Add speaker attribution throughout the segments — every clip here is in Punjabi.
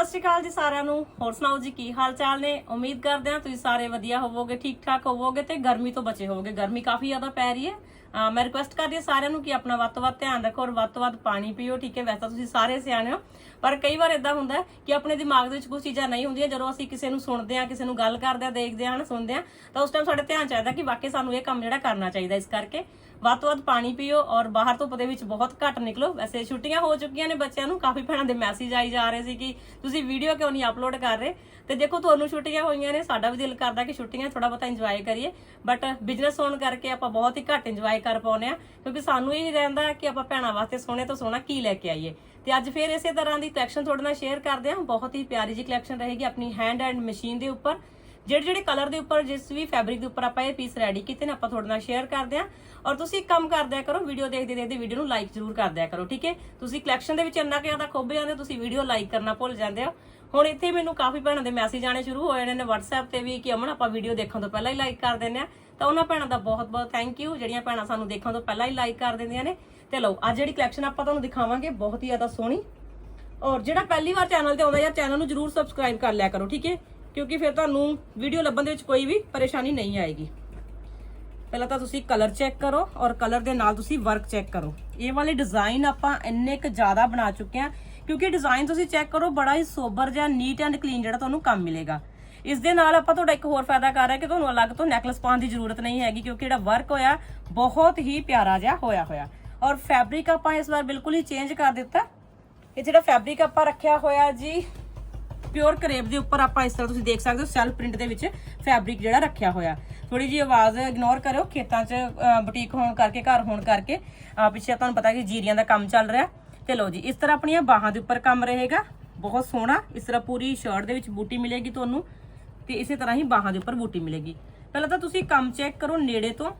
Speaker 1: ਸਤਿ ਸ਼੍ਰੀ ਅਕਾਲ ਜੀ ਸਾਰਿਆਂ ਨੂੰ। ਹੋਰ ਸੁਣਾਓ ਜੀ, ਕੀ ਹਾਲ ਚਾਲ ਨੇ? ਉਮੀਦ ਕਰਦੇ ਹਾਂ ਤੁਸੀਂ ਸਾਰੇ ਵਧੀਆ ਹੋਵੋਗੇ ਠੀਕ ਠਾਕ ਹੋਵੋਗੇ ਤੇ ਗਰਮੀ ਤੋਂ ਬਚੇ ਹੋਵੋਗੇ। ਗਰਮੀ ਕਾਫੀ ਜ਼ਿਆਦਾ ਪੈ ਰਹੀ ਹੈ। ਮੈਂ ਰਿਕੁਐਸਟ ਕਰਦੀ ਹਾਂ ਸਾਰਿਆਂ ਨੂੰ ਕਿ ਆਪਣਾ ਵੱਧ ਤੋਂ ਵੱਧ ਧਿਆਨ ਰੱਖੋ ਔਰ ਵੱਧ ਤੋਂ ਵੱਧ ਪਾਣੀ ਪੀਓ, ਠੀਕ ਹੈ? ਵੈਸੇ ਤੁਸੀਂ ਸਾਰੇ ਸਿਆਣੇ ਹੋ। ਪਰ ਕਈ ਵਾਰ ਇਦਾਂ ਹੁੰਦਾ ਕਿ ਆਪਣੇ ਦਿਮਾਗ ਦੇ ਵਿੱਚ ਕੁਝ ਚੀਜ਼ਾਂ ਨਹੀਂ ਹੁੰਦੀਆਂ, ਜਦੋਂ ਅਸੀਂ ਕਿਸੇ ਨੂੰ ਸੁਣਦੇ ਹਾਂ, ਕਿਸੇ ਨੂੰ ਗੱਲ ਕਰਦੇ ਹਾਂ, ਦੇਖਦੇ ਹਾਂ ਨਾ ਸੁਣਦੇ ਹਾਂ, ਤਾਂ ਉਸ ਟਾਈਮ ਸਾਡੇ ਧਿਆਨ ਚਾਹੀਦਾ ਕਿ ਵਾਕਈ ਸਾਨੂੰ ਇਹ ਕੰਮ ਜਿਹੜਾ ਕਰਨਾ ਚਾਹੀਦਾ ਇਸ ਕਰਕੇ। ਵੱਧ ਤੋਂ ਵੱਧ ਪਾਣੀ ਪੀਓ ਔਰ ਬਾਹਰ ਧੁੱਪ ਦੇ ਵਿੱਚ ਬਹੁਤ ਘੱਟ ਨਿਕਲੋ। ਵੈਸੇ ਛੁੱਟੀਆਂ ਹੋ ਚੁੱਕੀਆਂ ਨੇ ਬੱਚਿਆਂ ਨੂੰ, ਕਾਫੀ ਭੈਣਾਂ ਦੇ ਮੈਸੇਜ ਆਈ ਜਾ ਰਹੇ ਸੀ ਕਿ ਤੁਸੀਂ ਵੀਡੀਓ ਕਿਉਂ ਨਹੀਂ ਅਪਲੋਡ ਕਰ ਰਹੇ? ਤੇ ਦੇਖੋ ਤੁਹਾਨੂੰ ਛੁੱਟੀਆਂ ਹੋਈਆਂ ਨੇ, ਸਾਡਾ ਵੀ ਦਿਲ ਕਰਦਾ ਕਿ ਛੁੱਟੀਆਂ ਥੋੜਾ ਬਹੁਤਾ ਇੰਜੋਏ ਕਰੀਏ। ਬਟ ਬਿਜ਼ਨਸ ਹੋਣ ਕਰਕੇ ਆਪਾਂ ਬਹੁਤ ਹੀ ਘੱਟ ਇੰਜੋਏ ਕਰ ਪਾਉਂਦੇ ਆ ਕਿਉਂਕਿ ਸਾਨੂੰ ਇਹ ਰਹਿੰਦਾ ਕਿ ਆਪਾਂ ਭੈਣਾਂ ਵਾਸਤੇ ਸੋਹਣੇ ਤੋਂ ਸੋਹਣਾ ਕੀ ਲੈ ਕੇ ਆਈਏ। ਤੇ ਅੱਜ ਫੇਰ ਇਸੇ ਤਰ੍ਹਾਂ ਦੀ ਕਲੈਕਸ਼ਨ ਤੁਹਾਡੇ ਨਾਲ ਸ਼ੇਅਰ ਕਰਦੇ ਹਾਂ। ਬਹੁਤ ਹੀ ਪਿਆਰੀ ਜੀ ਕਲੈਕਸ਼ਨ ਰਹੇਗੀ ਆਪਣੀ ਹੈਂਡ ਐਂਡ ਮਸ਼ੀਨ ਦੇ ਉੱਪਰ। ਜਿਹੜੇ ਜਿਹੜੇ ਕਲਰ ਦੇ ਉੱਪਰ, ਜਿਸ ਵੀ ਫੈਬਰਿਕ ਦੇ ਉੱਪਰ ਆਪਾਂ ਇਹ ਪੀਸ ਰੈਡੀ ਕੀਤੇ ਨੇ, ਆਪਾਂ ਤੁਹਾਡੇ ਨਾਲ ਸ਼ੇਅਰ ਕਰਦੇ ਹਾਂ। ਔਰ ਤੁਸੀਂ ਇੱਕ ਕੰਮ ਕਰਦਿਆ ਕਰੋ ਵੀਡੀਓ ਦੇਖਦੇ ਦੇਖਦੇ ਵੀਡੀਓ ਨੂੰ ਲਾਈਕ ਜ਼ਰੂਰ ਕਰਦਿਆ ਕਰੋ, ਠੀਕ ਹੈ? ਤੁਸੀਂ ਕਲੈਕਸ਼ਨ ਦੇ ਵਿੱਚ ਇੰਨਾ ਕਿ ਜ਼ਿਆਦਾ ਖੁੱਭ ਜਾਂਦੇ ਤੁਸੀਂ ਵੀਡੀਓ ਲਾਈਕ ਕਰਨਾ ਭੁੱਲ ਜਾਂਦੇ ਹੋ। ਹੁਣ ਇੱਥੇ ਮੈਨੂੰ ਕਾਫੀ ਭੈਣਾਂ ਦੇ ਮੈਸੇਜ ਆਣੇ ਸ਼ੁਰੂ ਹੋ ਜਾਣੇ ਨੇ WhatsApp ਤੇ ਵੀ ਕਿ ਅਮਨ, ਆਪਾਂ ਵੀਡੀਓ ਦੇਖਣ ਤੋਂ ਪਹਿਲਾਂ ਹੀ ਲਾਈਕ ਕਰ ਦਿੰਦੇ ਆ ਤਾਂ ਉਹਨਾਂ ਭੈਣਾਂ ਦਾ ਬਹੁਤ ਬਹੁਤ ਥੈਂਕ ਯੂ ਜਿਹੜੀਆਂ ਭੈਣਾਂ ਸਾਨੂੰ ਦੇਖਣ ਤੋਂ ਪਹਿਲਾਂ ਹੀ ਲਾਈਕ ਕਰ ਦਿੰਦੀਆਂ ਨੇ। ਤੇ ਲਓ, ਅੱਜ ਜਿਹੜੀ ਕਲੈਕਸ਼ਨ ਆਪਾਂ ਤੁਹਾਨੂੰ ਦਿਖਾਵਾਂਗੇ ਬਹੁਤ ਹੀ ਜ਼ਿਆਦਾ ਸੋਹਣੀ। ਔਰ ਜਿਹੜਾ ਪਹਿਲੀ ਵਾਰ ਚੈਨਲ ਤੇ ਆਉਂਦਾ ਯਾਰ ਚੈਨਲ ਨੂੰ ਜਰੂਰ ਸਬਸਕ੍ਰਾਈਬ ਕਰ ਲਿਆ ਕਰੋ, ਠੀਕ ਹੈ? ਕਿਉਂਕਿ ਫਿਰ ਤੁਹਾਨੂੰ ਵੀਡੀਓ ਲੱਭਣ ਦੇ ਵਿੱਚ ਕੋਈ ਵੀ ਪਰੇਸ਼ਾਨੀ ਨਹੀਂ ਆਏਗੀ। ਪਹਿਲਾਂ ਤਾਂ ਤੁਸੀਂ ਕਲਰ ਚੈੱਕ ਕਰੋ ਔਰ ਕਲਰ ਦੇ ਨਾਲ ਤੁਸੀਂ ਵਰਕ ਚੈੱਕ ਕਰੋ। ਇਹ ਵਾਲੇ ਡਿਜ਼ਾਈਨ ਆਪਾਂ ਇੰਨੇ ਕੁ ਜ਼ਿਆਦਾ ਬਣਾ ਚੁੱਕੇ ਆ ਕਿਉਂਕਿ ਡਿਜ਼ਾਈਨ ਤੁਸੀਂ ਚੈੱਕ ਕਰੋ, ਬੜਾ ਹੀ ਸੋਬਰ ਜਿਹਾ ਨੀਟ ਐਂਡ ਕਲੀਨ ਜਿਹੜਾ ਤੁਹਾਨੂੰ ਕੰਮ ਮਿਲੇਗਾ। ਇਸ ਦੇ ਨਾਲ ਆਪਾਂ ਤੁਹਾਡਾ ਇੱਕ ਹੋਰ ਫਾਇਦਾ ਕਰ ਰਿਹਾ ਕਿ ਤੁਹਾਨੂੰ ਅਲੱਗ ਤੋਂ ਨੈਕਲਸ ਪਾਉਣ ਦੀ ਜ਼ਰੂਰਤ ਨਹੀਂ ਹੈਗੀ, ਕਿਉਂਕਿ ਜਿਹੜਾ ਵਰਕ ਹੋਇਆ, ਬਹੁਤ ਹੀ ਪਿਆਰਾ ਜਿਹਾ ਹੋਇਆ ਹੋਇਆ। ਔਰ ਫੈਬਰਿਕ ਆਪਾਂ ਇਸ ਵਾਰ ਬਿਲਕੁਲ ਹੀ ਚੇਂਜ ਕਰ ਦਿੱਤਾ। ਇਹ ਜਿਹੜਾ ਫੈਬਰਿਕ ਆਪਾਂ ਰੱਖਿਆ ਹੋਇਆ ਜੀ ਪਿਓਰ ਕਰੇਬ ਦੇ ਉੱਪਰ ਆਪਾਂ ਇਸ ਤਰ੍ਹਾਂ ਤੁਸੀਂ ਦੇਖ ਸਕਦੇ ਹੋ ਸੈਲਫ ਪ੍ਰਿੰਟ ਦੇ ਵਿੱਚ ਫੈਬਰਿਕ ਜਿਹੜਾ ਰੱਖਿਆ ਹੋਇਆ। ਥੋੜੀ ਜੀ ਆਵਾਜ਼ ਇਗਨੋਰ ਕਰਿਓ, ਖੇਤਾਂ 'ਚ ਬੁਟੀਕ ਹੋਣ ਕਰਕੇ, ਘਰ ਹੋਣ ਕਰਕੇ। ਪਿੱਛੇ ਤੁਹਾਨੂੰ ਪਤਾ ਕਿ ਜੀਰੀਆਂ ਦਾ ਕੰਮ ਚੱਲ ਰਿਹਾ। ਤੇ ਲਓ ਜੀ, ਇਸ ਤਰ੍ਹਾਂ ਆਪਣੀਆਂ ਬਾਹਾਂ ਦੇ ਉੱਪਰ ਕੰਮ ਰਹੇਗਾ। ਬਹੁਤ ਸੋਹਣਾ, ਇਸ ਤਰ੍ਹਾਂ ਪੂਰੀ ਸ਼ਰਟ ਦੇ ਵਿੱਚ ਬੂਟੀ ਮਿਲੇਗੀ ਤੁਹਾਨੂੰ। ਤੇ ਇਸੇ ਤਰ੍ਹਾਂ ਹੀ ਬਾਹਾਂ ਦੇ ਉੱਪਰ ਬੂਟੀ ਮਿਲੇਗੀ। ਪਹਿਲਾਂ ਤਾਂ ਤੁਸੀਂ ਕੰਮ ਚੈੱਕ ਕਰੋ ਨੇੜੇ ਤੋਂ।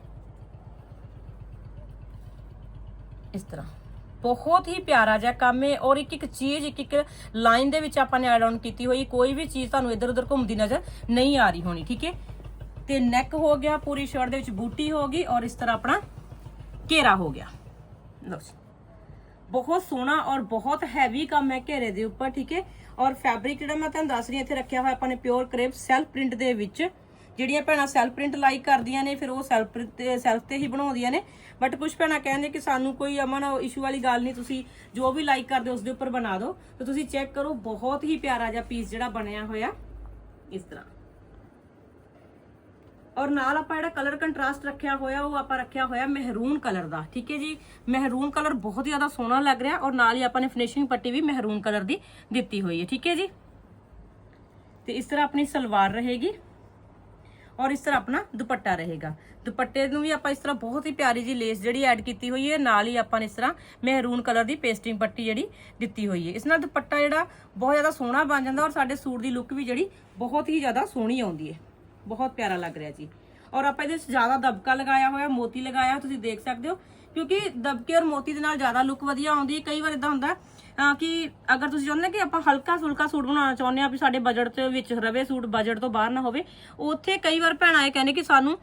Speaker 1: ਇਸ ਤਰ੍ਹਾਂ। ਬਹੁਤ ਹੀ ਪਿਆਰਾ ਜਿਹਾ ਕੰਮ ਹੈ ਔਰ ਇੱਕ ਇੱਕ ਚੀਜ਼, ਇੱਕ ਇੱਕ ਲਾਈਨ ਦੇ ਵਿੱਚ ਆਪਾਂ ਨੇ ਐਡ ਆਨ ਕੀਤੀ ਹੋਈ। ਕੋਈ ਵੀ ਚੀਜ਼ ਤੁਹਾਨੂੰ ਇੱਧਰ ਉੱਧਰ ਘੁੰਮਦੀ ਨਜ਼ਰ ਨਹੀਂ ਆ ਰਹੀ ਹੋਣੀ, ਠੀਕ ਹੈ? ਤੇ ਨੈਕ ਹੋ ਗਿਆ, ਪੂਰੀ ਸ਼ਰਟ ਦੇ ਵਿੱਚ ਬੂਟੀ ਹੋ ਗਈ ਔਰ ਇਸ ਤਰ੍ਹਾਂ ਆਪਣਾ ਘੇਰਾ ਹੋ ਗਿਆ। ਲਓ ਜੀ। ਬਹੁਤ ਸੋਹਣਾ ਔਰ ਬਹੁਤ ਹੈਵੀ ਕੰਮ ਹੈ ਘੇਰੇ ਦੇ ਉੱਪਰ, ਠੀਕ ਹੈ? ਔਰ ਫੈਬਰਿਕ ਜਿਹੜਾ ਮੈਂ ਤੁਹਾਨੂੰ ਦੱਸ ਰਹੀ ਹਾਂ, ਇੱਥੇ ਰੱਖਿਆ ਹੋਇਆ ਆਪਾਂ ਨੇ ਪਿਓਰ ਕਰੇਪ ਸੈਲਫ ਪ੍ਰਿੰਟ ਦੇ ਵਿੱਚ। ਜਿਹੜੀਆਂ ਭੈਣਾਂ ਸੈਲਫ ਪ੍ਰਿੰਟ ਲਾਈਕ ਕਰਦੀਆਂ ਨੇ, ਫਿਰ ਉਹ ਸੈਲਫ ਤੇ ਸੈਲਫ ਤੇ ਹੀ ਬਣਾਉਂਦੀਆਂ ਨੇ। ਬਟ ਕੁਝ ਭੈਣਾਂ ਕਹਿੰਦੇ ਕਿ ਸਾਨੂੰ ਕੋਈ ਅਮਨ ਇਸ਼ੂ ਵਾਲੀ ਗੱਲ ਨਹੀਂ, ਤੁਸੀਂ ਜੋ ਵੀ ਲਾਈਕ ਕਰਦੇ ਹੋ ਉਸ ਦੇ ਉੱਪਰ ਬਣਾ ਦਿਓ। ਤੇ ਤੁਸੀਂ ਚੈੱਕ ਕਰੋ, ਬਹੁਤ ਹੀ ਪਿਆਰਾ ਜਿਹਾ ਪੀਸ ਜਿਹੜਾ ਬਣਿਆ ਹੋਇਆ, ਇਸ ਤਰ੍ਹਾਂ। ਔਰ ਨਾਲ ਆਪਾਂ ਜਿਹੜਾ ਕਲਰ ਕੰਟਰਾਸਟ ਰੱਖਿਆ ਹੋਇਆ, ਉਹ ਆਪਾਂ ਰੱਖਿਆ ਹੋਇਆ ਮਹਿਰੂਨ ਕਲਰ ਦਾ। ਠੀਕ ਹੈ ਜੀ? ਮਹਿਰੂਨ ਕਲਰ ਬਹੁਤ ਜ਼ਿਆਦਾ ਸੋਹਣਾ ਲੱਗ ਰਿਹਾ, ਔਰ ਨਾਲ ਹੀ ਆਪਾਂ ਨੇ ਫਿਨਿਸ਼ਿੰਗ ਪੱਟੀ ਵੀ ਮਹਿਰੂਨ ਕਲਰ ਦੀ ਦਿੱਤੀ ਹੋਈ ਹੈ। ਠੀਕ ਹੈ ਜੀ? ਤੇ ਇਸ ਤਰ੍ਹਾਂ ਆਪਣੀ ਸਲਵਾਰ ਰਹੇਗੀ। ਔਰ ਇਸ ਤਰ੍ਹਾਂ ਆਪਣਾ ਦੁਪੱਟਾ ਰਹੇਗਾ। ਦੁਪੱਟੇ ਨੂੰ ਵੀ ਆਪਾਂ ਇਸ ਤਰ੍ਹਾਂ ਬਹੁਤ ਹੀ ਪਿਆਰੀ ਜੀ ਲੇਸ ਜਿਹੜੀ ਐਡ ਕੀਤੀ ਹੋਈ ਹੈ, ਨਾਲ ਹੀ ਆਪਾਂ ਨੇ ਇਸ ਤਰ੍ਹਾਂ ਮਹਿਰੂਨ ਕਲਰ ਦੀ ਪੇਸਟਿੰਗ ਪੱਟੀ ਜਿਹੜੀ ਦਿੱਤੀ ਹੋਈ ਹੈ। ਇਸ ਨਾਲ ਦੁਪੱਟਾ ਜਿਹੜਾ ਬਹੁਤ ਜ਼ਿਆਦਾ ਸੋਹਣਾ ਬਣ ਜਾਂਦਾ ਔਰ ਸਾਡੇ ਸੂਟ ਦੀ ਲੁੱਕ ਵੀ ਜਿਹੜੀ ਬਹੁਤ ਹੀ ਜ਼ਿਆਦਾ ਸੋਹਣੀ ਆਉਂਦੀ ਹੈ। ਬਹੁਤ ਪਿਆਰਾ ਲੱਗ ਰਿਹਾ ਜੀ। ਔਰ ਆਪਾਂ ਇਹਦੇ ਵਿੱਚ ਜ਼ਿਆਦਾ ਦਬਕਾ ਲਗਾਇਆ ਹੋਇਆ, ਮੋਤੀ ਲਗਾਇਆ ਤੁਸੀਂ ਦੇਖ ਸਕਦੇ ਹੋ, ਕਿਉਂਕਿ ਦਬਕੇ ਔਰ ਮੋਤੀ ਦੇ ਨਾਲ ਜ਼ਿਆਦਾ ਲੁੱਕ ਵਧੀਆ ਆਉਂਦੀ ਹੈ। ਕਈ ਵਾਰ ਇਦਾਂ ਹੁੰਦਾ ਕਿ ਅਗਰ ਤੁਸੀਂ ਚਾਹੁੰਦੇ ਕਿ ਆਪਾਂ ਹਲਕਾ ਫੁਲਕਾ ਸੂਟ ਬਣਾਉਣਾ ਚਾਹੁੰਦੇ ਆ ਵੀ ਸਾਡੇ ਬਜਟ ਦੇ ਵਿੱਚ ਰਵੇ ਸੂਟ ਬਜਟ ਤੋਂ ਬਾਹਰ ਨਾ ਹੋਵੇ, ਉੱਥੇ ਕਈ ਵਾਰ ਭੈਣਾਂ ਇਹ ਕਹਿੰਦੇ ਕਿ ਸਾਨੂੰ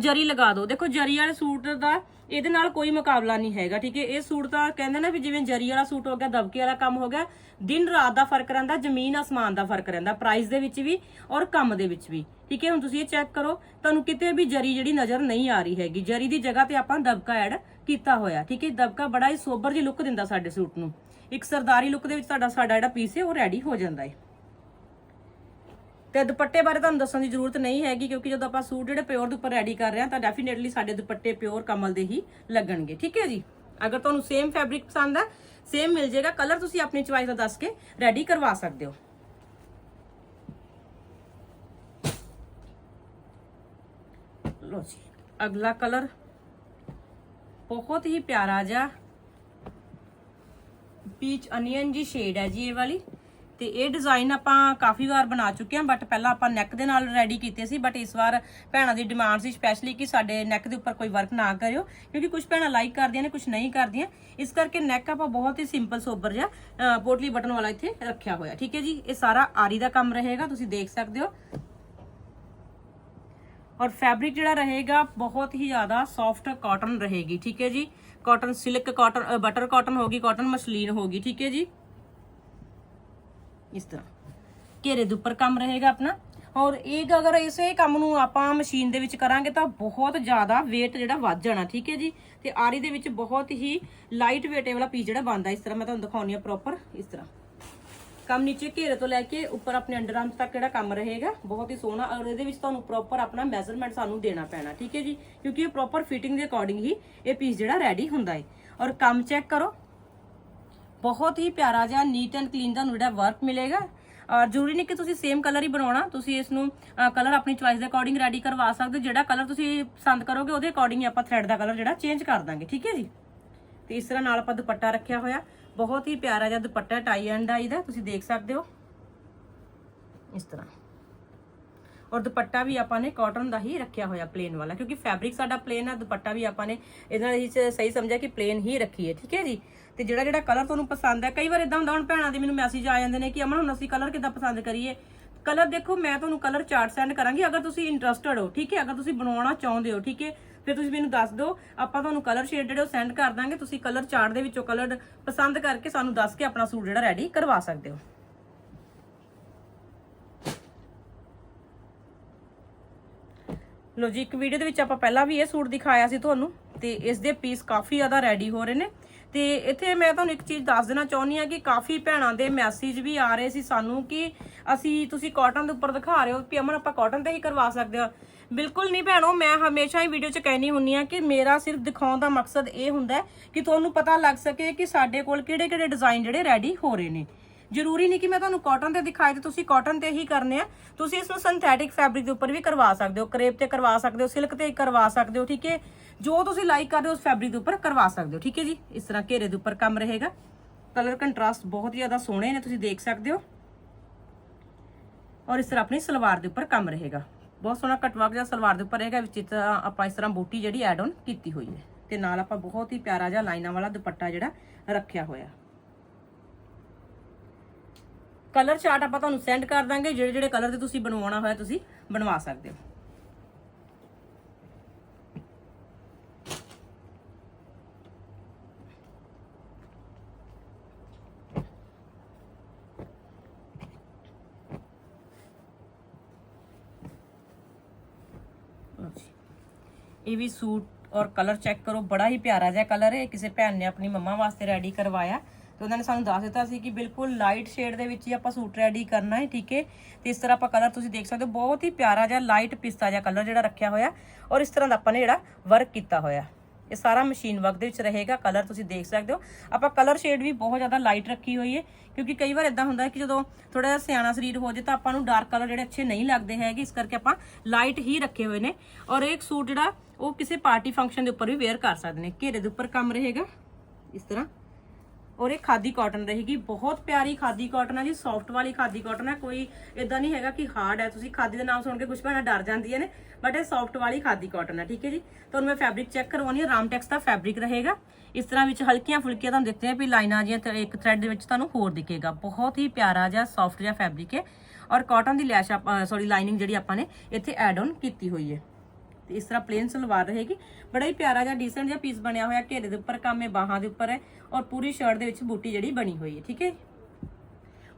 Speaker 1: ਜਰੀ ਲਗਾ ਦਿਓ। ਦੇਖੋ, ਜਰੀ ਵਾਲੇ ਸੂਟ ਦਾ ਇਹਦੇ ਨਾਲ ਕੋਈ ਮੁਕਾਬਲਾ ਨਹੀਂ ਹੈਗਾ, ਠੀਕ ਹੈ? ਇਹ ਸੂਟ ਤਾਂ ਕਹਿੰਦੇ ਨਾ ਵੀ ਜਿਵੇਂ ਜਰੀ ਵਾਲਾ ਸੂਟ ਹੋ ਗਿਆ, ਦਬਕੇ ਵਾਲਾ ਕੰਮ ਹੋ ਗਿਆ, ਦਿਨ ਰਾਤ ਦਾ ਫ਼ਰਕ ਰਹਿੰਦਾ, ਜ਼ਮੀਨ ਆਸਮਾਨ ਦਾ ਫ਼ਰਕ ਰਹਿੰਦਾ ਪ੍ਰਾਈਸ ਦੇ ਵਿੱਚ ਵੀ ਔਰ ਕੰਮ ਦੇ ਵਿੱਚ ਵੀ, ਠੀਕ ਹੈ? ਹੁਣ ਤੁਸੀਂ ਇਹ ਚੈੱਕ ਕਰੋ, ਤੁਹਾਨੂੰ ਕਿਤੇ ਵੀ ਜਰੀ ਜਿਹੜੀ ਨਜ਼ਰ ਨਹੀਂ ਆ ਰਹੀ ਹੈਗੀ, ਜਰੀ ਦੀ ਜਗ੍ਹਾ ਤੇ ਆਪਾਂ ਦਬਕਾ ਐਡ ਕੀਤਾ ਹੋਇਆ, ਠੀਕ ਹੈ? ਦਬਕਾ ਬੜਾ ਹੀ ਸੋਬਰ ਜੀ ਲੁੱਕ ਦਿੰਦਾ ਸਾਡੇ ਸੂਟ ਨੂੰ। ਇੱਕ ਸਰਦਾਰੀ ਲੁੱਕ ਦੇ ਵਿੱਚ ਤੁਹਾਡਾ ਸਾਡਾ ਜਿਹੜਾ ਪੀਸ ਹੈ, ਉਹ ਰੈਡੀ ਹੋ ਜਾਂਦਾ ਹੈ। ਤੇ ਦੁਪੱਟੇ ਬਾਰੇ ਤੁਹਾਨੂੰ ਦੱਸਣ ਦੀ ਜ਼ਰੂਰਤ ਨਹੀਂ ਹੈਗੀ, ਕਿਉਂਕਿ ਜਦੋਂ ਆਪਾਂ ਸੂਟ ਜਿਹੜੇ ਪਿਓਰ ਦੇ ਉੱਪਰ ਰੈਡੀ ਕਰ ਰਹੇ ਹਾਂ, ਤਾਂ ਡੈਫੀਨੇਟਲੀ ਸਾਡੇ ਦੁਪੱਟੇ ਪਿਓਰ ਕਮਲ ਦੇ ਹੀ ਲੱਗਣਗੇ, ਠੀਕ ਹੈ ਜੀ? ਅਗਰ ਤੁਹਾਨੂੰ ਸੇਮ ਫੈਬਰਿਕ ਪਸੰਦ ਹੈ ਸੇਮ ਮਿਲ ਜਾਏਗਾ ਕਲਰ ਤੁਸੀਂ ਆਪਣੀ ਚੁਆਇਸ ਦਾ ਦੱਸ ਕੇ ਰੈਡੀ ਕਰਵਾ ਸਕਦੇ ਹੋ। ਲੋ ਜੀ, ਅਗਲਾ ਕਲਰ ਬਹੁਤ ਹੀ ਪਿਆਰਾ ਜਿਹਾ ਪੀਚ ਅਨੀਅਨ ਜੀ ਸ਼ੇਡ ਹੈ ਜੀ ਇਹ ਵਾਲੀ। ਤੇ ਇਹ ਡਿਜ਼ਾਈਨ ਆਪਾਂ ਕਾਫੀ ਵਾਰ ਬਣਾ ਚੁੱਕੇ ਹਾਂ ਬਟ ਪਹਿਲਾਂ ਆਪਾਂ ਨੈਕ ਦੇ ਨਾਲ ਰੈਡੀ ਕੀਤੇ ਸੀ ਬਟ ਇਸ ਵਾਰ ਭੈਣਾਂ ਦੀ ਡਿਮਾਂਡ ਸੀ ਸਪੈਸ਼ਲੀ ਕਿ ਸਾਡੇ ਨੈਕ ਦੇ ਉੱਪਰ ਕੋਈ ਵਰਕ ਨਾ ਕਰਿਓ, ਕਿਉਂਕਿ ਕੁਝ ਭੈਣਾਂ ਲਾਈਕ ਕਰਦੀਆਂ ਨੇ ਕੁਝ ਨਹੀਂ ਕਰਦੀਆਂ। ਇਸ ਕਰਕੇ ਨੈਕ ਆਪਾਂ ਬਹੁਤ ਹੀ ਸਿੰਪਲ ਸੋਬਰ ਜਿਹਾ ਪੋਟਲੀ ਬਟਨ ਵਾਲਾ ਇੱਥੇ ਰੱਖਿਆ ਹੋਇਆ, ਠੀਕ ਹੈ ਜੀ? ਇਹ ਸਾਰਾ ਆਰੀ ਦਾ ਕੰਮ ਰਹੇਗਾ, ਤੁਸੀਂ ਦੇਖ ਸਕਦੇ ਹੋ। ਔਰ ਫੈਬਰਿਕ ਜਿਹੜਾ ਰਹੇਗਾ, ਬਹੁਤ ਹੀ ਜ਼ਿਆਦਾ ਸੌਫਟ ਕਾਟਨ ਰਹੇਗੀ, ਠੀਕ ਹੈ ਜੀ? Cotton silk cotton butter cotton ਹੋਗੀ ਕਾਟਨ ਮਸਲੀਨ ਹੋਗੀ ਠੀਕ ਹੈ ਜੀ? ਇਸ ਤਰ੍ਹਾਂ। ਘੇਰੇ ਦੇ ਉੱਪਰ ਕੰਮ ਰਹੇਗਾ ਆਪਣਾ। ਔਰ ਇਹ ਅਗਰ ਇਸੇ ਕੰਮ ਨੂੰ ਆਪਾਂ ਮਸ਼ੀਨ ਦੇ ਵਿੱਚ ਕਰਾਂਗੇ ਤਾਂ ਬਹੁਤ ਜ਼ਿਆਦਾ weight ਜਿਹੜਾ ਵੱਧ ਜਾਣਾ, ਠੀਕ ਹੈ ਜੀ? ਤੇ ਆਰੀ ਦੇ ਵਿੱਚ ਬਹੁਤ ਹੀ ਲਾਈਟ weight ਵਾਲਾ ਪੀਸ ਜਿਹੜਾ ਬਣਦਾ, ਇਸ ਤਰ੍ਹਾਂ ਮੈਂ ਤੁਹਾਨੂੰ ਦਿਖਾਉਣੀ ਆ ਪ੍ਰੋਪਰ ਇਸ ਤਰ੍ਹਾਂ। ਕੰਮ ਨੀਚੇ ਘੇਰੇ ਤੋਂ ਲੈ ਕੇ ਉੱਪਰ ਆਪਣੇ ਅੰਡਰ ਤੱਕ ਜਿਹੜਾ ਕੰਮ ਰਹੇਗਾ, ਬਹੁਤ ਹੀ ਸੋਹਣਾ ਔਰ ਇਹਦੇ ਵਿੱਚ ਤੁਹਾਨੂੰ ਪ੍ਰੋਪਰ ਆਪਣਾ ਮੈਜ਼ਰਮੈਂਟ ਸਾਨੂੰ ਦੇਣਾ ਪੈਣਾ, ਠੀਕ ਹੈ ਜੀ? ਕਿਉਂਕਿ ਇਹ ਪ੍ਰੋਪਰ ਫਿਟਿੰਗ ਦੇ ਅਕੋਰਡਿੰਗ ਹੀ ਇਹ ਪੀਸ ਜਿਹੜਾ ਰੈਡੀ ਹੁੰਦਾ ਹੈ। ਔਰ ਕੰਮ ਚੈੱਕ ਕਰੋ। ਬਹੁਤ ਹੀ ਪਿਆਰਾ ਜਿਹਾ ਨੀਟ ਐਂਡ ਕਲੀਨ ਤੁਹਾਨੂੰ ਜਿਹੜਾ ਵਰਕ ਮਿਲੇਗਾ। ਔਰ ਜ਼ਰੂਰੀ ਨਹੀਂ ਕਿ ਤੁਸੀਂ ਸੇਮ ਕਲਰ ਹੀ ਬਣਾਉਣਾ, ਤੁਸੀਂ ਇਸ ਨੂੰ ਕਲਰ ਆਪਣੀ ਚੁਆਇਸ ਦੇ ਅਕੋਰਡਿੰਗ ਰੈਡੀ ਕਰਵਾ ਸਕਦੇ ਹੋ। ਜਿਹੜਾ ਕਲਰ ਤੁਸੀਂ ਪਸੰਦ ਕਰੋਗੇ, ਉਹਦੇ ਅਕੋਰਡਿੰਗ ਹੀ ਆਪਾਂ ਥ੍ਰੈਡ ਦਾ ਕਲਰ ਜਿਹੜਾ ਚੇਂਜ ਕਰ ਦਾਂਗੇ, ਠੀਕ ਹੈ ਜੀ? ਤੇ ਇਸ ਤਰ੍ਹਾਂ ਨਾਲ ਆਪਾਂ ਦੁਪੱਟਾ ਰੱਖਿਆ ਹੋਇਆ। ਬਹੁਤ ਹੀ ਪਿਆਰਾ ਜਿਹਾ ਦੁਪੱਟਾ ਟਾਈ ਐਂਡ ਆਈ ਦਾ, ਤੁਸੀਂ ਦੇਖ ਸਕਦੇ ਹੋ। ਇਸ ਤਰ੍ਹਾਂ। ਔਰ ਦੁਪੱਟਾ ਵੀ ਆਪਾਂ ਨੇ ਕਾਟਨ ਦਾ ਹੀ ਰੱਖਿਆ ਹੋਇਆ ਪਲੇਨ ਵਾਲਾ, ਕਿਉਂਕਿ ਫੈਬਰਿਕ ਸਾਡਾ ਪਲੇਨ ਹੈ ਦੁਪੱਟਾ ਵੀ ਆਪਾਂ ਨੇ ਇਹਦੇ ਨਾਲ ਹੀ ਸਹੀ ਸਮਝਿਆ ਕਿ ਪਲੇਨ ਹੀ ਰੱਖੀਏ, ਠੀਕ ਹੈ ਜੀ? ਤੇ ਜਿਹੜਾ ਜਿਹੜਾ ਕਲਰ ਤੁਹਾਨੂੰ ਪਸੰਦ ਹੈ ਕਈ ਵਾਰ ਇਦਾਂ ਹੁੰਦਾ, ਹੁਣ ਭੈਣਾਂ ਦੇ ਮੈਨੂੰ ਮੈਸੇਜ ਆ ਜਾਂਦੇ ਨੇ ਕਿ ਅਮਨ, ਹੁਣ ਅਸੀਂ ਕਲਰ ਕਿੱਦਾਂ ਪਸੰਦ ਕਰੀਏ? ਕਲਰ ਦੇਖੋ, ਮੈਂ ਤੁਹਾਨੂੰ ਕਲਰ ਚਾਰਟ ਸੈਂਡ ਕਰਾਂਗੀ, ਅਗਰ ਤੁਸੀਂ ਇੰਟਰਸਟਡ ਹੋ, ਠੀਕ ਹੈ? ਅਗਰ ਤੁਸੀਂ ਬਣਾਉਣਾ ਚਾਹੁੰਦੇ ਹੋ, ਠੀਕ ਹੈ? ਫਿਰ ਤੁਸੀਂ ਮੈਨੂੰ ਦੱਸ ਦਿਓ, ਆਪਾਂ ਤੁਹਾਨੂੰ ਕਲਰ ਸ਼ੇਡ ਜਿਹੜੇ ਉਹ ਸੈਂਡ ਕਰ ਦਾਂਗੇ, ਤੁਸੀਂ ਕਲਰ ਚਾਰਟ ਦੇ ਵਿੱਚੋਂ ਕਲਰ ਪਸੰਦ ਕਰਕੇ ਸਾਨੂੰ ਦੱਸ ਕੇ ਆਪਣਾ ਸੂਟ ਜਿਹੜਾ ਰੈਡੀ ਕਰਵਾ ਸਕਦੇ ਹੋ। ਲੋ ਜੀ, ਇੱਕ ਵੀਡੀਓ ਦੇ ਵਿੱਚ ਆਪਾਂ ਪਹਿਲਾਂ ਵੀ ਇਹ ਸੂਟ ਦਿਖਾਇਆ ਸੀ ਤੁਹਾਨੂੰ, ਤੇ ਇਸ ਦੇ ਪੀਸ ਕਾਫੀ ਜ਼ਿਆਦਾ ਰੈਡੀ ਹੋ ਰਹੇ ਨੇ। ਤੇ ਇੱਥੇ ਮੈਂ ਤੁਹਾਨੂੰ ਇੱਕ ਚੀਜ਼ ਦੱਸ ਦੇਣਾ ਚਾਹੁੰਦੀ ਆ ਕਿ ਕਾਫੀ ਭੈਣਾਂ ਦੇ ਮੈਸੇਜ ਵੀ ਆ ਰਹੇ ਸੀ ਸਾਨੂੰ ਕਿ ਅਸੀਂ ਤੁਸੀਂ ਕਾਟਨ ਦੇ ਉੱਪਰ ਦਿਖਾ ਰਹੇ ਹੋ ਕਿ ਅਮਨ ਆਪਾਂ ਕਾਟਨ ਤੇ ਹੀ ਕਰਵਾ ਸਕਦੇ ਹਾਂ। ਬਿਲਕੁਲ ਨਹੀਂ ਭੈਣੋ, ਮੈਂ ਹਮੇਸ਼ਾ ਹੀ ਵੀਡੀਓ 'ਚ ਕਹਿਣੀ ਹੁੰਨੀ ਆ ਕਿ ਮੇਰਾ ਸਿਰਫ ਦਿਖਾਉਣ ਦਾ ਮਕਸਦ ਇਹ ਹੁੰਦਾ ਕਿ ਤੁਹਾਨੂੰ ਪਤਾ ਲੱਗ ਸਕੇ ਕਿ ਸਾਡੇ ਕੋਲ ਕਿਹੜੇ-ਕਿਹੜੇ ਡਿਜ਼ਾਈਨ ਜਿਹੜੇ ਰੈਡੀ ਹੋ ਰਹੇ ਨੇ। ਜ਼ਰੂਰੀ ਨਹੀਂ ਕਿ ਮੈਂ ਤੁਹਾਨੂੰ ਕਾਟਨ ਤੇ ਦਿਖਾਏ ਤੇ ਤੁਸੀਂ ਕਾਟਨ ਤੇ ਹੀ ਕਰਨੇ ਆ। ਤੁਸੀਂ ਇਸ ਨੂੰ ਸਿੰਥੈਟਿਕ ਫੈਬਰਿਕ ਦੇ ਉੱਪਰ ਵੀ ਕਰਵਾ ਸਕਦੇ ਹੋ ਕਰੇਪ ਤੇ ਕਰਵਾ ਸਕਦੇ ਹੋ ਸਿਲਕ ਤੇ ਕਰਵਾ ਸਕਦੇ ਹੋ, ਠੀਕ ਹੈ? ਜੋ ਤੁਸੀਂ ਲਾਈਕ ਕਰਦੇ ਹੋ ਉਸ ਫੈਬਰਿਕ ਦੇ ਉੱਪਰ ਕਰਵਾ ਸਕਦੇ ਹੋ, ਠੀਕ ਹੈ ਜੀ? ਇਸ ਤਰ੍ਹਾਂ ਘੇਰੇ ਦੇ ਉੱਪਰ ਕੰਮ ਰਹੇਗਾ। ਕਲਰ ਕੰਟਰਾਸਟ ਬਹੁਤ ਹੀ ਜ਼ਿਆਦਾ ਸੋਹਣੇ ਨੇ, ਤੁਸੀਂ ਦੇਖ ਸਕਦੇ ਹੋ। ਔਰ ਇਸ ਤਰ੍ਹਾਂ ਆਪਣੀ ਸਲਵਾਰ ਦੇ ਉੱਪਰ ਕੰਮ ਰਹੇਗਾ। ਬਹੁਤ ਸੋਹਣਾ ਕਟਵਰਕ ਜਾਂ ਸਲਵਾਰ ਦੇ ਉੱਪਰ ਰਹੇਗਾ, ਵਿੱਚ ਆਪਾਂ ਇਸ ਤਰ੍ਹਾਂ ਬੂਟੀ ਜਿਹੜੀ ਐਡ ਆਨ ਕੀਤੀ ਹੋਈ ਹੈ। ਤੇ ਨਾਲ ਆਪਾਂ ਬਹੁਤ ਹੀ ਪਿਆਰਾ ਜਿਹਾ ਲਾਈਨਾਂ ਵਾਲਾ ਦੁਪੱਟਾ ਜਿਹੜਾ ਰੱਖਿਆ ਹੋਇਆ। ਕਲਰ ਚਾਰਟ ਆਪਾਂ ਤੁਹਾਨੂੰ ਸੈਂਡ ਕਰ ਦਾਂਗੇ, ਜਿਹੜੇ ਜਿਹੜੇ ਕਲਰ ਦੇ ਤੁਸੀਂ ਬਣਵਾਉਣਾ ਹੋਇਆ ਤੁਸੀਂ ਬਣਵਾ ਸਕਦੇ ਹੋ। ਇਹ ਵੀ ਸੂਟ ਔਰ ਕਲਰ ਚੈੱਕ ਕਰੋ, ਬੜਾ ਹੀ ਪਿਆਰਾ ਜਿਹਾ ਕਲਰ ਹੈ। ਕਿਸੇ ਭੈਣ ਨੇ ਆਪਣੀ ਮੰਮਾ ਵਾਸਤੇ ਰੈਡੀ ਕਰਵਾਇਆ। ਤੇ ਉਹਨਾਂ ਨੇ ਸਾਨੂੰ ਦੱਸ ਦਿੱਤਾ ਸੀ ਕਿ ਬਿਲਕੁਲ ਲਾਈਟ ਸ਼ੇਡ ਦੇ ਵਿੱਚ ਹੀ ਆਪਾਂ ਸੂਟ ਰੈਡੀ ਕਰਨਾ ਹੈ, ਠੀਕ ਹੈ? ਤੇ ਇਸ ਤਰ੍ਹਾਂ ਆਪਾਂ ਕਲਰ ਤੁਸੀਂ ਦੇਖ ਸਕਦੇ ਹੋ, ਬਹੁਤ ਹੀ ਪਿਆਰਾ ਜਿਹਾ ਲਾਈਟ ਪਿਸਤਾ ਜਿਹਾ ਕਲਰ ਜਿਹੜਾ ਰੱਖਿਆ ਹੋਇਆ ਔਰ ਇਸ ਤਰ੍ਹਾਂ ਦਾ ਆਪਾਂ ਨੇ ਜਿਹੜਾ ਵਰਕ ਕੀਤਾ ਹੋਇਆ। ਇਹ ਸਾਰਾ ਮਸ਼ੀਨ ਵਰਕ ਦੇ ਵਿੱਚ ਰਹੇਗਾ ਕਲਰ ਤੁਸੀਂ ਦੇਖ ਸਕਦੇ ਹੋ। ਆਪਾਂ ਕਲਰ ਸ਼ੇਡ ਵੀ ਬਹੁਤ ਜ਼ਿਆਦਾ ਲਾਈਟ ਰੱਖੀ ਹੋਈ ਹੈ, ਕਿਉਂਕਿ ਕਈ ਵਾਰ ਇਦਾਂ ਹੁੰਦਾ ਕਿ ਜਦੋਂ ਥੋੜਾ ਜਿਹਾ ਸਿਆਣਾ ਸਰੀਰ ਹੋ ਜੇ ਤਾਂ ਆਪਾਂ ਨੂੰ ਡਾਰਕ ਕਲਰ ਜਿਹੜੇ ਅੱਛੇ ਨਹੀਂ ਲੱਗਦੇ ਹੈਗੇ, ਇਸ ਕਰਕੇ ਆਪਾਂ ਲਾਈਟ ਹੀ ਰੱਖੇ ਹੋਏ ਨੇ। ਔਰ ਇਹ ਸੂਟ ਜਿਹੜਾ ਉਹ ਕਿਸੇ ਪਾਰਟੀ ਫੰਕਸ਼ਨ ਦੇ ਉੱਪਰ ਵੀ ਵੇਅਰ ਕਰ ਸਕਦੇ ਨੇ। ਘੇਰੇ ਦੇ ਉੱਪਰ ਕੰਮ ਰਹੇਗਾ। ਇਸ ਤਰ੍ਹਾਂ ਔਰ ਇਹ ਖਾਦੀ ਕਾਟਨ ਰਹੇਗੀ। ਬਹੁਤ ਪਿਆਰੀ ਖਾਦੀ ਕਾਟਨ ਹੈ ਜੀ ਸੌਫਟ ਵਾਲੀ ਖਾਦੀ ਕਾਟਨ ਹੈ ਕੋਈ ਇਦਾਂ ਨਹੀਂ ਹੈਗਾ ਕਿ ਹਾਰਡ ਹੈ। ਤੁਸੀਂ ਖਾਦੀ ਦਾ ਨਾਮ ਸੁਣ ਕੇ ਕੁਝ ਭੈਣਾਂ ਡਰ ਜਾਂਦੀਆਂ ਨੇ ਬਟ ਇਹ ਸੌਫਟ ਵਾਲੀ ਖਾਦੀ ਕਾਟਨ ਹੈ ਠੀਕ ਹੈ ਜੀ? ਤੁਹਾਨੂੰ ਮੈਂ ਫੈਬਰਿਕ ਚੈੱਕ ਕਰਵਾਉਣੀ ਹੈ ਰਾਮਟੈਕਸ ਦਾ ਫੈਬਰਿਕ ਰਹੇਗਾ। ਇਸ ਤਰ੍ਹਾਂ ਵਿੱਚ ਹਲਕੀਆਂ ਫੁਲਕੀਆਂ ਤੁਹਾਨੂੰ ਦਿੱਤੇ ਆ ਵੀ ਲਾਈਨਾਂ ਜੀਆਂ ਇੱਕ ਥ੍ਰੈਡ ਦੇ ਵਿੱਚ ਤੁਹਾਨੂੰ ਹੋਰ ਦਿਖੇਗਾ। ਬਹੁਤ ਹੀ ਪਿਆਰਾ ਜਿਹਾ ਸੌਫਟ ਜਿਹਾ ਫੈਬਰਿਕ ਹੈ। ਔਰ ਕਾਟਨ ਦੀ ਲੈਸ਼ ਸੌਰੀ ਲਾਈਨਿੰਗ ਜਿਹੜੀ ਆਪਾਂ ਨੇ ਇੱਥੇ ਐਡ ਆਨ ਕੀਤੀ ਹੋਈ ਹੈ। ਤੇ ਇਸ ਤਰ੍ਹਾਂ ਪਲੇਨ ਸਲਵਾਰ ਰਹੇਗੀ। ਬੜਾ ਹੀ ਪਿਆਰਾ ਜਿਹਾ ਡੀਸੈਂਟ ਜਿਹਾ ਪੀਸ ਬਣਿਆ ਹੋਇਆ ਘੇਰੇ ਦੇ ਉੱਪਰ ਕੰਮ ਹੈ, ਬਾਹਾਂ ਦੇ ਉੱਪਰ ਹੈ ਔਰ ਪੂਰੀ ਸ਼ਰਟ ਦੇ ਵਿੱਚ ਬੂਟੀ ਜਿਹੜੀ ਬਣੀ ਹੋਈ ਹੈ, ਠੀਕ ਹੈ?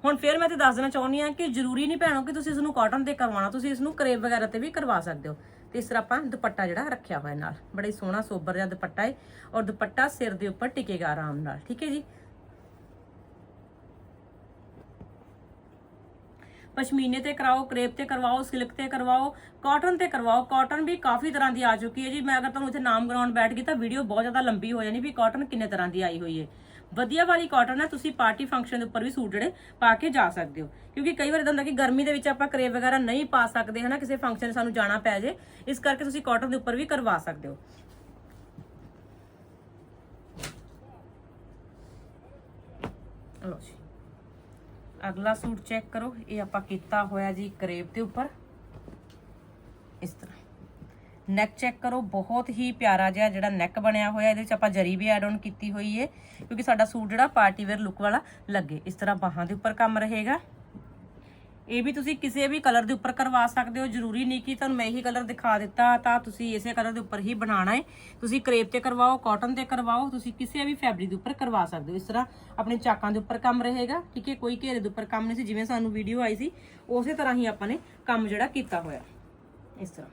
Speaker 1: ਹੁਣ ਫਿਰ ਮੈਂ ਤੇ ਦੱਸ ਦੇਣਾ ਚਾਹੁੰਦੀ ਆ ਕਿ ਜ਼ਰੂਰੀ ਨਹੀਂ ਭੈਣੋ ਕਿ ਤੁਸੀਂ ਇਸ ਨੂੰ ਕਾਟਨ ਤੇ ਕਰਵਾਉਣਾ, ਤੁਸੀਂ ਇਸ ਨੂੰ ਕਰੇਪ ਵਗੈਰਾ ਤੇ ਵੀ ਕਰਵਾ ਸਕਦੇ ਹੋ। ਤੇ ਇਸ ਤਰ੍ਹਾਂ ਆਪਾਂ ਦੁਪੱਟਾ ਜਿਹੜਾ ਰੱਖਿਆ ਹੋਇਆ ਨਾਲ। ਬੜਾ ਹੀ ਸੋਹਣਾ, ਸੋਬਰ ਜਿਹਾ ਦੁਪੱਟਾ ਹੈ ਔਰ ਦੁਪੱਟਾ ਸਿਰ ਦੇ ਉੱਪਰ ਟਿਕੇਗਾ ਆਰਾਮ ਨਾਲ, ਠੀਕ ਹੈ ਜੀ? ਪਸ਼ਮੀਨੇ ਤੇ ਕਰਾਓ, ਕਰੇਪ ਤੇ ਕਰਵਾਓ, ਸਿਲਕ ਤੇ ਕਰਵਾਓ, ਕਾਟਨ ਤੇ ਕਰਵਾਓ। ਕਾਟਨ ਵੀ ਕਾਫੀ ਤਰ੍ਹਾਂ ਦੀ ਆ ਚੁੱਕੀ ਹੈ ਜੀ। ਮੈਂ ਅਗਰ ਤੁਹਾਨੂੰ ਇੱਥੇ ਨਾਮ ਗਰਾਉਣ ਬੈਠ ਗਈ ਤਾਂ ਵੀਡੀਓ ਬਹੁਤ ਜ਼ਿਆਦਾ ਲੰਬੀ ਹੋ ਜਾਣੀ ਵੀ ਕਾਟਨ ਕਿੰਨੇ ਤਰ੍ਹਾਂ ਦੀ ਆਈ ਹੋਈ ਹੈ। ਵਧੀਆ ਵਾਲੀ ਕਾਟਨ ਹੈ, ਤੁਸੀਂ ਪਾਰਟੀ ਫੰਕਸ਼ਨ ਦੇ ਉੱਪਰ ਵੀ ਸੂਟ ਜਿਹੜੇ ਪਾ ਕੇ ਜਾ ਸਕਦੇ ਹੋ। ਕਿਉਂਕਿ ਕਈ ਵਾਰ ਇਦਾਂ ਹੁੰਦਾ ਕਿ ਗਰਮੀ ਦੇ ਵਿੱਚ ਆਪਾਂ ਕਰੇਪ ਵਗੈਰਾ ਨਹੀਂ ਪਾ ਸਕਦੇ ਹਨਾ, ਕਿਸੇ ਫੰਕਸ਼ਨ ਸਾਨੂੰ ਜਾਣਾ ਪੈ ਜੇ, ਇਸ ਕਰਕੇ ਤੁਸੀਂ ਕਾਟਨ ਦੇ ਉੱਪਰ ਵੀ ਕਰਵਾ ਸਕਦੇ ਹੋ। ਲਓ ਜੀ। ਅਗਲਾ ਸੂਟ ਚੈੱਕ ਕਰੋ। ਇਹ ਆਪਾਂ ਕੀਤਾ ਹੋਇਆ ਜੀ ਕਰੇਪ ਦੇ ਉੱਪਰ। ਇਸ ਤਰ੍ਹਾਂ। ਨੈਕ ਚੈੱਕ ਕਰੋ। ਬਹੁਤ ਹੀ ਪਿਆਰਾ ਜਿਹਾ ਜਿਹੜਾ ਨੈਕ ਬਣਿਆ ਹੋਇਆ। ਇਹਦੇ ਵਿੱਚ ਆਪਾਂ ਜਰੀ ਵੀ ਐਡ ਔਨ ਕੀਤੀ ਹੋਈ ਹੈ ਕਿਉਂਕਿ ਸਾਡਾ ਸੂਟ ਜਿਹੜਾ ਪਾਰਟੀ ਵੇਅਰ ਲੁੱਕ ਵਾਲਾ ਲੱਗੇ। ਇਸ ਤਰ੍ਹਾਂ ਬਾਹਾਂ ਦੇ ਉੱਪਰ ਕੰਮ ਰਹੇਗਾ। ਇਹ ਵੀ ਤੁਸੀਂ ਕਿਸੇ ਵੀ ਕਲਰ ਦੇ ਉੱਪਰ ਕਰਵਾ ਸਕਦੇ ਹੋ, ਜ਼ਰੂਰੀ ਨਹੀਂ ਕਿ ਤੁਹਾਨੂੰ ਮੈਂ ਇਹੀ ਕਲਰ ਦਿਖਾ ਦਿੱਤਾ, ਤਾਂ ਤੁਸੀਂ ਇਸੇ ਕਲਰ ਦੇ ਉੱਪਰ ਹੀ ਬਣਾਉਣਾ ਹੈ। ਤੁਸੀਂ ਕਰੇਪ ਤੇ ਕਰਵਾਓ, ਕਾਟਨ ਤੇ ਕਰਵਾਓ, ਤੁਸੀਂ ਕਿਸੇ ਵੀ ਫੈਬਰਿਕ ਦੇ ਉੱਪਰ ਕਰਵਾ ਸਕਦੇ ਹੋ। ਇਸ ਤਰ੍ਹਾਂ ਆਪਣੇ ਚਾਕਾਂ ਦੇ ਉੱਪਰ ਕੰਮ ਰਹੇਗਾ, ਠੀਕ ਹੈ? ਕੋਈ ਘੇਰੇ ਦੇ ਉੱਪਰ ਕੰਮ ਨਹੀਂ ਸੀ, ਜਿਵੇਂ ਸਾਨੂੰ ਵੀਡੀਓ ਆਈ ਸੀ, ਉਸੇ ਤਰ੍ਹਾਂ ਹੀ ਆਪਾਂ ਨੇ ਕੰਮ ਜਿਹੜਾ ਕੀਤਾ ਹੋਇਆ। ਇਸ ਤਰ੍ਹਾਂ।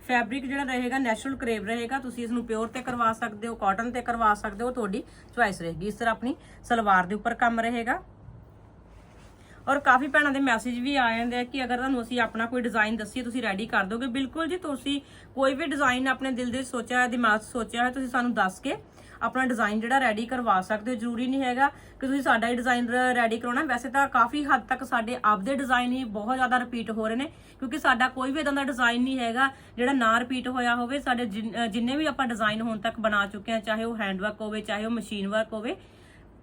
Speaker 1: ਫੈਬਰਿਕ ਜਿਹੜਾ ਰਹੇਗਾ, ਨੈਚੁਰਲ ਕਰੇਪ ਰਹੇਗਾ, ਤੁਸੀਂ ਇਸ ਨੂੰ ਪਿਓਰ ਤੇ ਕਰਵਾ ਸਕਦੇ ਹੋ, ਕਾਟਨ ਤੇ ਕਰਵਾ ਸਕਦੇ ਹੋ, ਤੁਹਾਡੀ ਚੁਆਇਸ ਰਹੇਗੀ। ਇਸ ਤਰ੍ਹਾਂ ਆਪਣੀ ਸਲਵਾਰ ਦੇ ਉੱਪਰ ਕੰਮ ਰਹੇਗਾ। ਔਰ ਕਾਫੀ ਭੈਣਾਂ ਦੇ ਮੈਸੇਜ ਵੀ ਆ ਜਾਂਦੇ ਆ ਕਿ ਅਗਰ ਤੁਹਾਨੂੰ ਅਸੀਂ ਆਪਣਾ ਕੋਈ ਡਿਜ਼ਾਈਨ ਦੱਸੀਏ ਤੁਸੀਂ ਰੈਡੀ ਕਰ ਦੋਗੇ। ਬਿਲਕੁਲ ਜੀ, ਤੁਸੀਂ ਕੋਈ ਵੀ ਡਿਜ਼ਾਈਨ ਆਪਣੇ ਦਿਲ ਦੇ ਸੋਚਿਆ ਹੈ ਦਿਮਾਗ 'ਚ ਸੋਚਿਆ ਹੈ ਤੁਸੀਂ ਸਾਨੂੰ ਦੱਸ ਕੇ ਆਪਣਾ ਡਿਜ਼ਾਈਨ ਜਿਹੜਾ ਰੈਡੀ ਕਰਵਾ ਸਕਦੇ ਹੋ। ਜ਼ਰੂਰੀ ਨਹੀਂ ਹੈਗਾ ਕਿ ਤੁਸੀਂ ਸਾਡਾ ਹੀ ਡਿਜ਼ਾਈਨ ਰੈਡੀ ਕਰਾਉਣਾ। ਵੈਸੇ ਤਾਂ ਕਾਫੀ ਹੱਦ ਤੱਕ ਸਾਡੇ ਆਪਦੇ ਡਿਜ਼ਾਈਨ ਹੀ ਬਹੁਤ ਜ਼ਿਆਦਾ ਰਿਪੀਟ ਹੋ ਰਹੇ ਨੇ, ਕਿਉਂਕਿ ਸਾਡਾ ਕੋਈ ਵੀ ਇਦਾਂ ਦਾ ਡਿਜ਼ਾਈਨ ਨਹੀਂ ਹੈਗਾ ਜਿਹੜਾ ਨਾ ਰਿਪੀਟ ਹੋਇਆ ਹੋਵੇ। ਸਾਡੇ ਜਿਨ- ਜਿੰਨੇ ਵੀ ਆਪਾਂ ਡਿਜ਼ਾਈਨ ਹੁਣ ਤੱਕ ਬਣਾ ਚੁੱਕੇ ਹਾਂ, ਚਾਹੇ ਉਹ ਹੈਂਡਵਰਕ ਹੋਵੇ, ਚਾਹੇ ਉਹ ਮਸ਼ੀਨ ਵਰਕ ਹੋਵੇ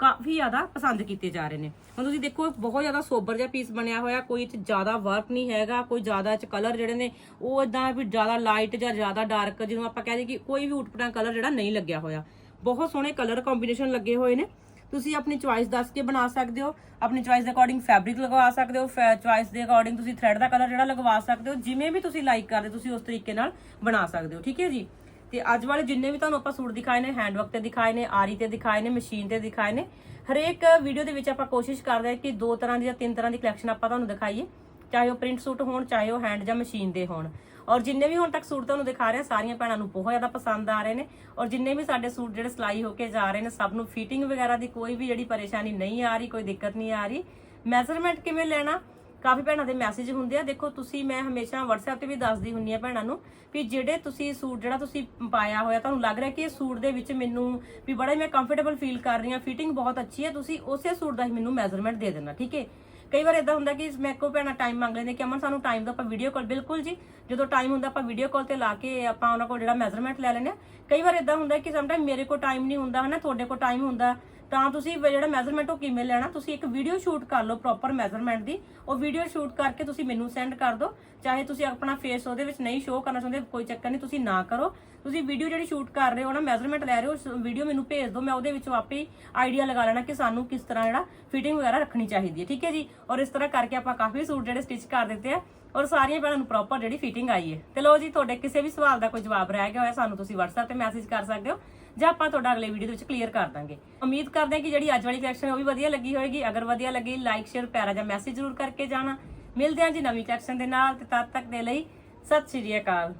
Speaker 1: ਕਾਫੀ ਜ਼ਿਆਦਾ ਪਸੰਦ ਕੀਤੇ ਜਾ ਰਹੇ ਨੇ। ਹੁਣ ਤੁਸੀਂ ਦੇਖੋ, ਬਹੁਤ ਜ਼ਿਆਦਾ ਸੋਬਰ ਜਿਹਾ ਪੀਸ ਬਣਿਆ ਹੋਇਆ, ਕੋਈ 'ਚ ਜ਼ਿਆਦਾ ਵਰਕ ਨਹੀਂ ਹੈਗਾ, ਕੋਈ ਜ਼ਿਆਦਾ 'ਚ ਕਲਰ ਜਿਹੜੇ ਨੇ, ਉਹ ਇਦਾਂ ਵੀ ਜ਼ਿਆਦਾ ਲਾਈਟ ਜਾਂ ਜ਼ਿਆਦਾ ਡਾਰਕ ਜਿਹਨੂੰ ਆਪਾਂ ਕਹਿੰਦੇ ਕਿ ਕੋਈ ਵੀ ਉਟਪਟਾ ਕਲਰ ਜਿਹੜਾ ਨਹੀਂ ਲੱਗਿਆ ਹੋਇਆ। ਬਹੁਤ ਸੋਹਣੇ ਕਲਰ ਕੰਬੀਨੇਸ਼ਨ ਲੱਗੇ ਹੋਏ ਨੇ। ਤੁਸੀਂ ਆਪਣੀ ਚੁਆਇਸ ਦੱਸ ਕੇ ਬਣਾ ਸਕਦੇ ਹੋ, ਆਪਣੀ ਚੁਆਇਸ ਦੇ ਅਕੋਰਡਿੰਗ ਫੈਬਰਿਕ ਲਗਵਾ ਸਕਦੇ ਹੋ ਚੁਆਇਸ ਦੇ ਅਕੋਰਡਿੰਗ ਤੁਸੀਂ ਥ੍ਰੈਡ ਦਾ ਕਲਰ ਜਿਹੜਾ ਲਗਵਾ ਸਕਦੇ ਹੋ, ਜਿਵੇਂ ਵੀ ਤੁਸੀਂ ਲਾਈਕ ਕਰਦੇ ਤੁਸੀਂ ਉਸ ਤਰੀਕੇ ਨਾਲ ਬਣਾ ਸਕਦੇ ਹੋ, ਠੀਕ ਹੈ ਜੀ? ਤੇ ਅੱਜ ਵਾਲੇ ਜਿੰਨੇ ਵੀ ਤੁਹਾਨੂੰ ਆਪਾਂ ਸੂਟ ਦਿਖਾਏ ਨੇ ਹੈਂਡਵਰਕ ਤੇ ਦਿਖਾਏ ਨੇ, ਆਰੀ ਤੇ ਦਿਖਾਏ ਨੇ ਮਸ਼ੀਨ ਤੇ ਦਿਖਾਏ ਨੇ, ਹਰੇਕ ਵੀਡੀਓ ਦੇ ਵਿੱਚ ਆਪਾਂ ਕੋਸ਼ਿਸ਼ ਕਰਦੇ ਹਾਂ ਕਿ ਦੋ ਤਰ੍ਹਾਂ ਦੀ ਜਾਂ ਤਿੰਨ ਤਰ੍ਹਾਂ ਦੀ ਕਲੈਕਸ਼ਨ ਆਪਾਂ ਤੁਹਾਨੂੰ ਦਿਖਾਈਏ, ਚਾਹੇ ਉਹ ਪ੍ਰਿੰਟ ਸੂਟ ਹੋਣ, ਚਾਹੇ ਉਹ ਹੈਂਡ ਜਾਂ ਮਸ਼ੀਨ ਦੇ ਹੋਣ। ਔਰ ਜਿੰਨੇ ਵੀ ਹੁਣ ਤੱਕ ਸੂਟ ਤੁਹਾਨੂੰ ਦਿਖਾ ਰਹੇ ਹਾਂ, ਸਾਰੀਆਂ ਭੈਣਾਂ ਨੂੰ ਬਹੁਤ ਜ਼ਿਆਦਾ ਪਸੰਦ ਆ ਰਹੇ ਨੇ। ਔਰ ਜਿੰਨੇ ਵੀ ਸਾਡੇ ਸੂਟ ਜਿਹੜੇ ਸਿਲਾਈ ਹੋ ਕੇ ਜਾ ਰਹੇ ਨੇ, ਸਭ ਨੂੰ ਫਿਟਿੰਗ ਵਗੈਰਾ ਦੀ ਕੋਈ ਵੀ ਜਿਹੜੀ ਪਰੇਸ਼ਾਨੀ ਨਹੀਂ ਆ ਰਹੀ, ਕੋਈ ਦਿੱਕਤ ਨਹੀਂ ਆ ਰਹੀ। ਮੈਜ਼ਰਮੈਂਟ ਕਿਵੇਂ ਲੈਣਾ? ਕਾਫੀ ਭੈਣਾਂ ਦੇ ਮੈਸੇਜ ਹੁੰਦੇ ਆ। ਦੇਖੋ, ਤੁਸੀਂ, ਮੈਂ ਹਮੇਸ਼ਾ WhatsApp ਤੇ ਵੀ ਦੱਸਦੀ ਹੁੰਨੀ ਆ ਭੈਣਾਂ ਨੂੰ ਵੀ ਜਿਹੜੇ ਤੁਸੀਂ ਸੂਟ ਜਿਹੜਾ ਤੁਸੀਂ ਪਾਇਆ ਹੋਇਆ, ਤੁਹਾਨੂੰ ਲੱਗ ਰਿਹਾ ਕਿ ਇਹ ਸੂਟ ਦੇ ਵਿੱਚ ਮੈਨੂੰ ਵੀ ਬੜਾ ਹੀ ਮੈਂ ਕੰਫਰਟੇਬਲ ਫੀਲ ਕਰ ਰਹੀ ਹਾਂ ਫਿਟਿੰਗ ਬਹੁਤ ਅੱਛੀ ਹੈ, ਤੁਸੀਂ ਉਸੇ ਸੂਟ ਦਾ ਹੀ ਮੈਨੂੰ ਮੈਜ਼ਰਮੈਂਟ ਦੇ ਦੇਣਾ, ਠੀਕ ਹੈ? ਕਈ ਵਾਰ ਇਦਾਂ ਹੁੰਦਾ ਕਿ ਮੈਂ ਕੋ ਭੈਣਾਂ ਟਾਈਮ ਮੰਗ ਲੈਂਦੇ ਕਿ ਅਮਨ, ਸਾਨੂੰ ਟਾਈਮ ਦਾ ਆਪਾਂ ਵੀਡੀਓ ਕਾਲ ਬਿਲਕੁਲ ਜੀ। ਜਦੋਂ ਟਾਈਮ ਹੁੰਦਾ, ਆਪਾਂ ਵੀਡੀਓ ਕਾਲ ਤੇ ਲਾ ਕੇ ਆਪਾਂ ਉਹਨਾਂ ਕੋਲ ਜਿਹੜਾ ਮੈਜ਼ਰਮੈਂਟ ਲੈ ਲੈਂਦੇ ਆ ਕਈ ਵਾਰ ਇਦਾਂ ਹੁੰਦਾ ਕਿ ਸਮਟਾਈਮ ਮੇਰੇ ਕੋਲ ਟਾਈਮ ਨਹੀਂ ਹੁੰਦਾ, ਹਨਾ? ਤੁਹਾਡੇ ਕੋਲ ਟਾਈਮ ਹੁੰਦਾ। ਤਾਂ ਤੁਸੀਂ ਜਿਹੜਾ ਮੈਜ਼ਰਮੈਂਟ ਉਹ ਕਿਵੇਂ ਲੈਣਾ, ਤੁਸੀਂ ਇੱਕ ਵੀਡੀਓ ਸ਼ੂਟ ਕਰ ਲਓ ਪ੍ਰੋਪਰ ਮੈਜ਼ਰਮੈਂਟ ਦੀ। ਉਹ ਵੀਡੀਓ ਸ਼ੂਟ ਕਰਕੇ ਤੁਸੀਂ ਮੈਨੂੰ ਸੈਂਡ ਕਰ ਦਿਓ। ਚਾਹੇ ਤੁਸੀਂ ਆਪਣਾ ਫੇਸ ਉਹਦੇ ਵਿੱਚ ਨਹੀਂ ਸ਼ੋਅ ਕਰਨਾ ਚਾਹੁੰਦੇ, ਕੋਈ ਚੱਕਰ ਨਹੀਂ, ਤੁਸੀਂ ਨਾ ਕਰੋ। ਤੁਸੀਂ ਵੀਡੀਓ ਜਿਹੜੀ ਸ਼ੂਟ ਕਰ ਰਹੇ ਹੋ ਨਾ ਮੈਜ਼ਰਮੈਂਟ ਲੈ ਰਹੇ ਹੋ ਵੀਡੀਓ ਮੈਨੂੰ ਭੇਜ ਦਿਓ, ਮੈਂ ਉਹਦੇ ਵਿੱਚੋਂ ਆਪੇ ਆਈਡੀਆ ਲਗਾ ਲੈਣਾ ਕਿ ਸਾਨੂੰ ਕਿਸ ਤਰ੍ਹਾਂ ਜਿਹੜਾ ਫਿਟਿੰਗ ਵਗੈਰਾ ਰੱਖਣੀ ਚਾਹੀਦੀ ਹੈ, ਠੀਕ ਹੈ ਜੀ? ਔਰ ਇਸ ਤਰ੍ਹਾਂ ਕਰਕੇ ਆਪਾਂ ਕਾਫੀ ਸੂਟ ਜਿਹੜੇ ਸਟਿਚ ਕਰ ਦਿੱਤੇ ਆ, ਔਰ ਸਾਰੀਆਂ ਭੈਣਾਂ ਨੂੰ ਪ੍ਰੋਪਰ ਜਿਹੜੀ ਫਿਟਿੰਗ ਆਈ ਹੈ। ਤੇ ਲੋ ਜੀ, ਤੁਹਾਡੇ ਕਿਸੇ ਵੀ ਸਵਾਲ ਦਾ ਕੋਈ ਜਵਾਬ ਰਹਿ ਗਿਆ ਹੋਇਆ, ਸਾਨੂੰ ਤੁਸੀਂ WhatsApp ਤੇ ਮੈਸੇਜ ਕਰ ਸਕਦੇ ਹੋ। ਜਾਂ ਆਪਾਂ ਤੁਹਾਡਾ ਅਗਲੇ ਵੀਡੀਓ ਦੇ ਵਿੱਚ ਕਲੀਅਰ ਕਰ ਦਾਂਗੇ। ਉਮੀਦ ਕਰਦੇ ਹਾਂ ਕਿ ਜਿਹੜੀ ਅੱਜ ਵਾਲੀ ਕਲੈਕਸ਼ਨ ਉਹ ਵੀ ਵਧੀਆ ਲੱਗੀ ਹੋਏਗੀ। ਅਗਰ ਵਧੀਆ ਲੱਗੀ ਲਾਈਕ ਸ਼ੇਅਰ ਪਿਆਰਾ ਜਾਂ ਮੈਸੇਜ ਜ਼ਰੂਰ ਕਰਕੇ ਜਾਣਾ। ਮਿਲਦੇ ਹਾਂ ਜੀ ਨਵੀਂ ਕਲੈਕਸ਼ਨ ਦੇ ਨਾਲ ਤੇ ਤਦ ਤੱਕ ਦੇ ਲਈ ਸਤਿ ਸ਼੍ਰੀ ਅਕਾਲ।